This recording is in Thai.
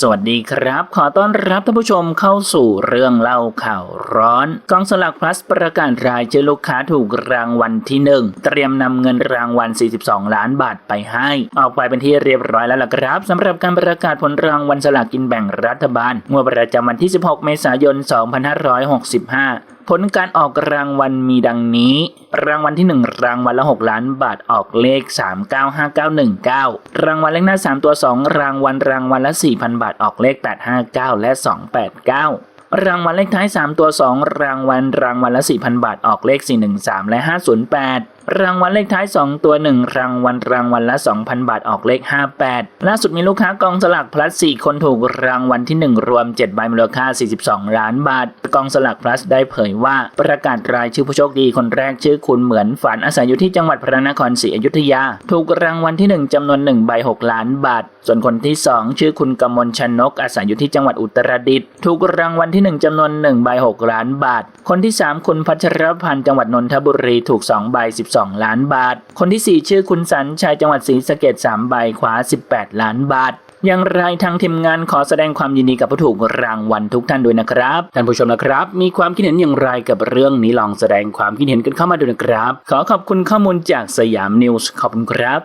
สวัสดีครับ ขอต้อนรับท่านผู้ชมเข้าสู่เรื่องเล่าข่าวร้อน กองสลักพลัสประกาศรายชื่อลูกค้าถูกรางวัลที่หนึ่งเตรียมนำเงินรางวัล 42 ล้านบาทไปให้ ออกไปเป็นที่เรียบร้อยแล้วล่ะครับสำหรับการประกาศผลรางวัลสลากกินแบ่งรัฐบาลเมื่อประจำวันที่ 16 เมษายน 2565 ผลการออกรางวัลมีดังนี้ รางวัลที่ 1 รางวัลละ 6 ล้านบาทออกเลข 395919 รางวัลเลขหน้า 3 ตัว 2 รางวัลรางวัลละ 4,000 บาทออกเลข 859 และ 289รางวัลเลขท้าย 3 ตัว 2 รางวัลรางวัลละ 4,000 บาทออกเลข 413 และ 508 รางวัลเลขท้าย 2 ตัว 1 รางวัลรางวัลละ 2,000 บาทออกเลข 58 ล่าสุดมีลูกค้ากองสลากพลัส 4 คนถูกรางวัลที่ 1 รวม 7 ใบมูลค่า 42 ล้านบาท กองสลากพลัสได้เผยว่าประกาศรายชื่อผู้โชคดีคนแรกชื่อคุณเหมือนฝันอาศัยอยู่ที่จังหวัดพระนครศรีอยุธยา ถูกรางวัลที่ 1จำนวน 1 ใบ 6 ล้านบาท ส่วนคนที่ 2 ชื่อคุณกมลชนกอาศัยอยู่ที่จังหวัดอุตรดิตถ์ถูกรางวัลที่ 1จำนวน1ใบ 6 ล้านบาท คนที่ 3 คุณพัชรพันธ์จังหวัดนนทบุรีถูก2ใบ12ล้านบาท คนที่ 4 ชื่อคุณสันชัยจังหวัดศรีสะเกด3ใบขวา18 ล้านบาทอย่างไรทางทีมงานขอแสดงความยินดีกับผู้ถูกรางวัลทุกท่านด้วยนะครับ ท่านผู้ชมนะครับ มีความคิดเห็นอย่างไรกับเรื่องนี้ลองแสดงความคิดเห็นกันเข้ามาดูนะครับ ขอขอบคุณข้อมูลจากสยามนิวส์ขอบคุณครับ